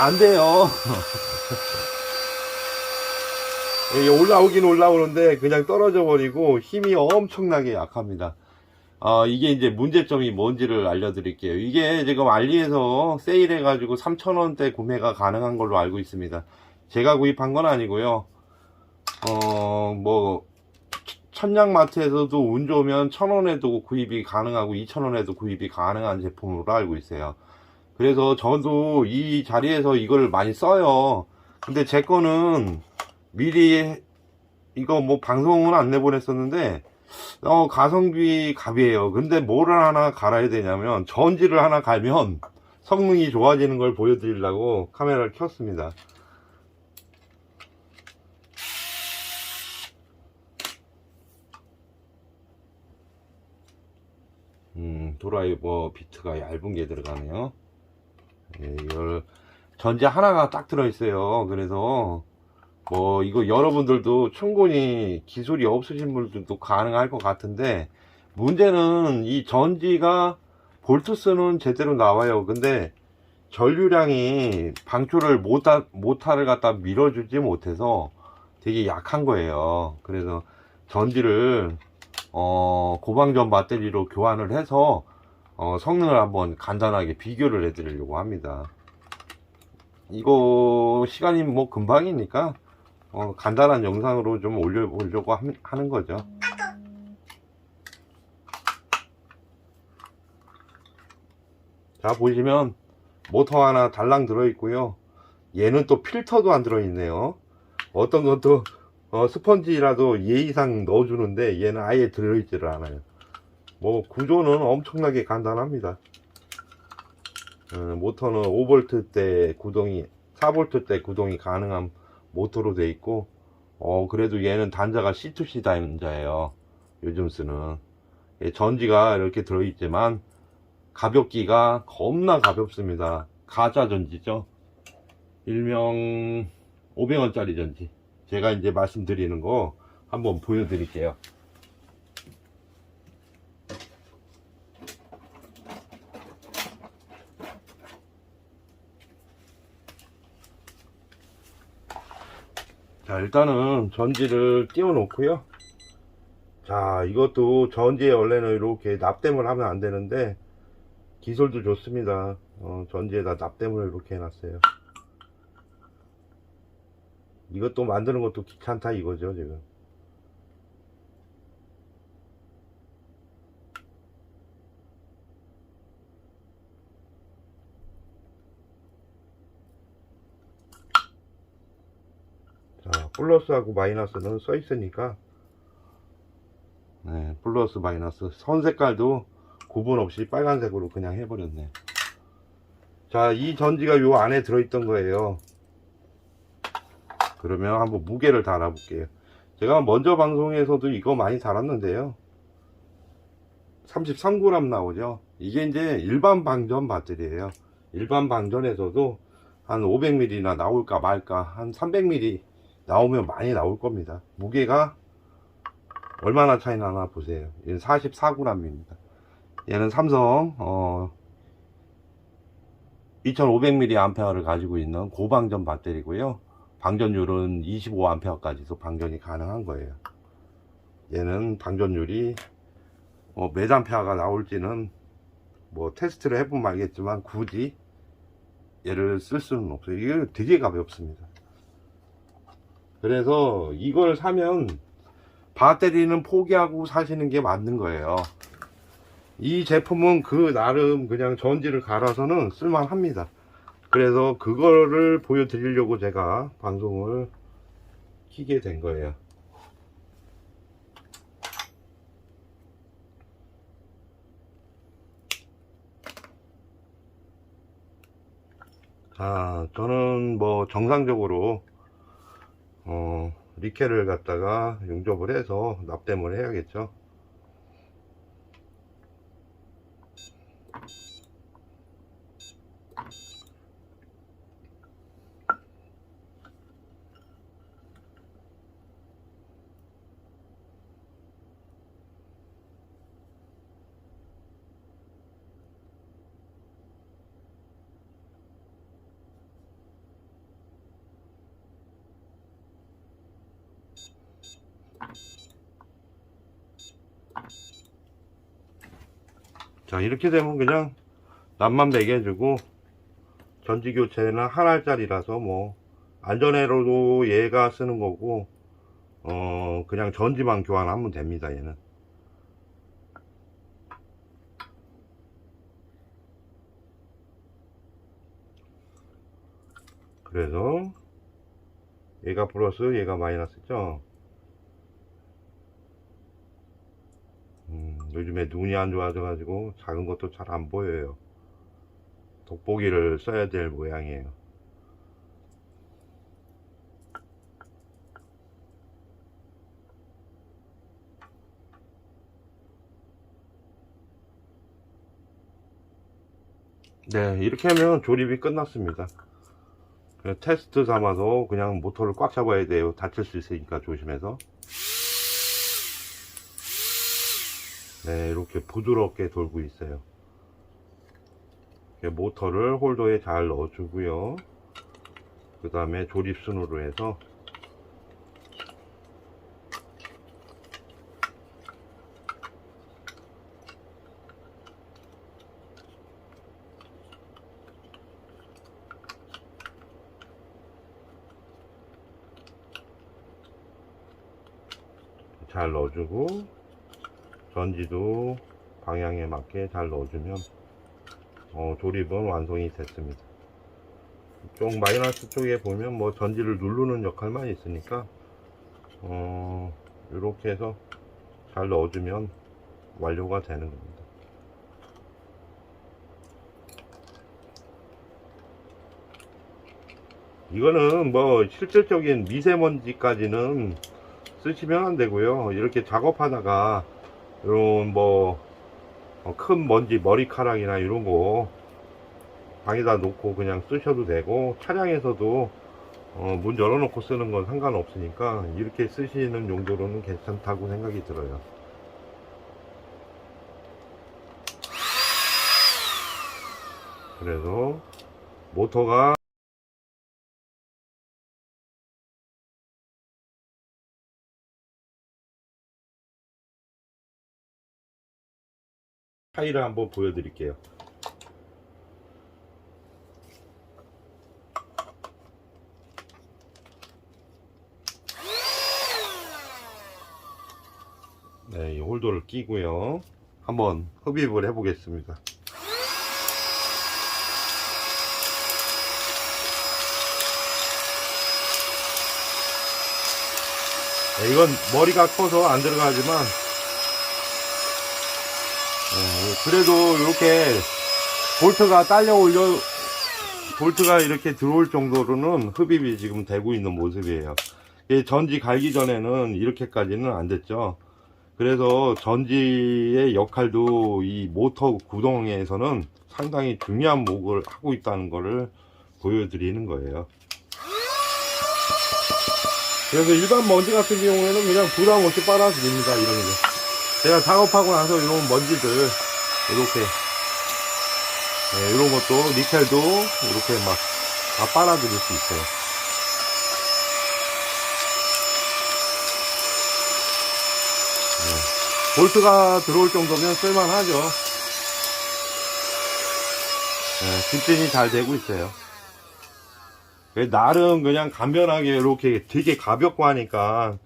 안 돼요. 이게 올라오긴 올라오는데 그냥 떨어져 버리고 힘이 엄청나게 약합니다. 아, 이게 이제 문제점이 뭔지를 알려드릴게요. 이게 지금 알리에서 세일해가지고 3,000원대 구매가 가능한 걸로 알고 있습니다. 제가 구입한 건 아니고요. 어, 뭐, 천냥마트에서도 운 좋으면 1,000원에도 구입이 가능하고 2,000원에도 구입이 가능한 제품으로 알고 있어요. 그래서 저도 이 자리에서 이걸 많이 써요. 근데 제 거는 미리 이거 뭐 방송은 안 내보냈었는데 어 가성비 갑이에요. 근데 뭐를 하나 갈아야 되냐면 전지를 하나 갈면 성능이 좋아지는 걸 보여드리려고 카메라를 켰습니다. 음, 드라이버 비트가 얇은 게 들어가네요. 예, 이걸 전지 하나가 딱 들어있어요. 그래서 뭐 이거 여러분들도 충분히 기술이 없으신 분들도 가능할 것 같은데 문제는 이 전지가 볼트스는 제대로 나와요. 근데 전류량이 방출을 모타, 모타를 갖다 밀어주지 못해서 되게 약한 거예요. 그래서 전지를 어, 고방전 배터리로 교환을 해서 어, 성능을 한번 간단하게 비교를 해드리려고 합니다. 이거 시간이 뭐 금방이니까 어, 간단한 영상으로 좀 올려보려고 함- 하는 거죠. 자 보시면 모터 하나 달랑 들어있고요. 얘는 또 필터도 안 들어있네요. 어떤 것도 어, 스펀지라도 예 이상 넣어주는데 얘는 아예 들어있지를 않아요. 뭐 구조는 엄청나게 간단합니다. 어, 모터는 5V 때 구동이 4V 때 구동이 가능한 모터로 돼 있고 어 그래도 얘는 단자가 C2C 단자예요. 요즘 쓰는 예, 전지가 이렇게 들어있지만 가볍기가 겁나 가볍습니다. 가짜 전지죠. 일명 500원짜리 전지. 제가 이제 말씀드리는 거 한번 보여드릴게요. 자, 일단은 전지를 띄워 놓고요. 자, 이것도 전지에 원래는 이렇게 납땜을 하면 안 되는데, 기술도 좋습니다. 어, 전지에다 납땜을 이렇게 해놨어요. 이것도 만드는 것도 귀찮다 이거죠, 지금. 자, 플러스하고 마이너스는 써 있으니까, 네, 플러스 마이너스. 선 색깔도 구분 없이 빨간색으로 그냥 해버렸네. 자, 이 전지가 요 안에 들어있던 거예요. 그러면 한번 무게를 달아볼게요. 제가 먼저 방송에서도 이거 많이 달았는데요. 33g 나오죠. 이게 이제 일반 방전 배터리예요. 일반 방전에서도 한 500ml나 나올까 말까 한 300ml 나오면 많이 나올 겁니다. 무게가 얼마나 차이 나나 보세요. 얘는 44g입니다. 얘는 삼성 어 2500mAh를 가지고 있는 고방전 배터리고요. 방전율은 25A까지도 방전이 가능한 거예요. 얘는 방전율이 어, 몇 암페어가 나올지는 뭐 테스트를 해보면 알겠지만 굳이 얘를 쓸 수는 없어요. 이게 되게 가볍습니다. 그래서 이걸 사면 배터리는 포기하고 사시는 게 맞는 거예요. 이 제품은 그 나름 그냥 전지를 갈아서는 쓸만합니다. 그래서 그거를 보여드리려고 제가 방송을 키게 된 거예요. 자, 저는 뭐 정상적으로 어, 리케를 갖다가 용접을 해서 납땜을 해야겠죠. 자 이렇게 되면 그냥 납만 매게 해주고 전지 교체는 한 알짜리라서 뭐 안전회로도 얘가 쓰는 거고 어 그냥 전지만 교환하면 됩니다 얘는. 그래서 얘가 플러스 얘가 마이너스죠 요즘에 눈이 안 좋아져 가지고 작은 것도 잘 안 보여요. 돋보기를 써야 될 모양이에요. 네 이렇게 하면 조립이 끝났습니다. 테스트 삼아서 그냥 모터를 꽉 잡아야 돼요. 다칠 수 있으니까 조심해서 네 이렇게 부드럽게 돌고 있어요. 모터를 홀더에 잘 넣어주고요. 그 다음에 조립순으로 해서 잘 넣어주고 전지도 방향에 맞게 잘 넣어주면 어, 조립은 완성이 됐습니다. 쪽 마이너스 쪽에 보면 뭐 전지를 누르는 역할만 있으니까 어, 이렇게 해서 잘 넣어주면 완료가 되는 겁니다. 이거는 뭐 실질적인 미세먼지까지는 쓰시면 안 되고요. 이렇게 작업하다가 이런 뭐 큰 먼지 머리카락이나 이런 거 방에다 놓고 그냥 쓰셔도 되고 차량에서도 어, 문 열어놓고 쓰는 건 상관없으니까 이렇게 쓰시는 용도로는 괜찮다고 생각이 들어요. 그래서 모터가 차이를 한번 보여드릴게요. 네, 이 홀더를 끼고요. 한번 흡입을 해보겠습니다. 네, 이건 머리가 커서 안 들어가지만 어, 그래도 이렇게 볼트가 딸려 올려 볼트가 이렇게 들어올 정도로는 흡입이 지금 되고 있는 모습이에요. 전지 갈기 전에는 이렇게까지는 안 됐죠. 그래서 전지의 역할도 이 모터 구동에서는 상당히 중요한 목을 하고 있다는 것을 보여드리는 거예요. 그래서 일반 먼지 같은 경우에는 그냥 부담 없이 빨아드립니다. 이런 거. 제가 작업하고 나서 이런 먼지들 이렇게 네, 이런 것도 니켈도 이렇게 막 다 빨아들일 수 있어요. 네, 볼트가 들어올 정도면 쓸만하죠. 네, 집진이 잘 되고 있어요. 그 나름 그냥 간편하게 이렇게 되게 가볍고 하니까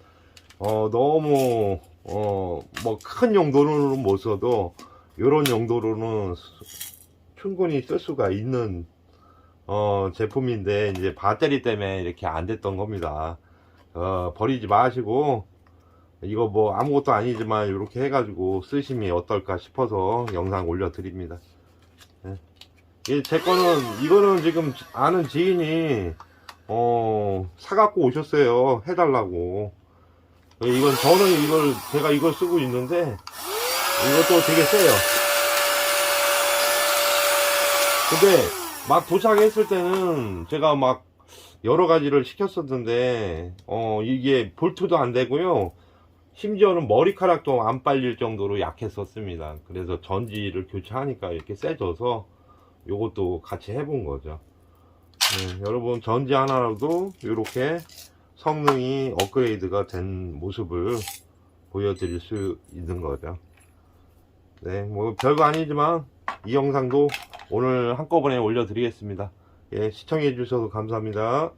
어 너무 어, 뭐, 큰 용도로는 못 써도, 요런 용도로는 수- 충분히 쓸 수가 있는, 어, 제품인데, 이제 배터리 때문에 이렇게 안 됐던 겁니다. 어, 버리지 마시고, 이거 뭐 아무것도 아니지만, 이렇게 해가지고 쓰시면 어떨까 싶어서 영상 올려드립니다. 예. 이제 거는, 이거는 지금 아는 지인이, 어, 사갖고 오셨어요. 해달라고. 예, 이건 저는 이걸 제가 이걸 쓰고 있는데 이것도 되게 세요. 근데 막 도착했을 때는 제가 막 여러 가지를 시켰었는데 어 이게 볼트도 안 되고요. 심지어는 머리카락도 안 빨릴 정도로 약했었습니다. 그래서 전지를 교체하니까 이렇게 세져서 요것도 같이 해본 거죠. 네, 여러분 전지 하나라도 이렇게 성능이 업그레이드가 된 모습을 보여드릴 수 있는 거죠. 네, 뭐 별거 아니지만 이 영상도 오늘 한꺼번에 올려드리겠습니다. 예, 시청해 주셔서 감사합니다.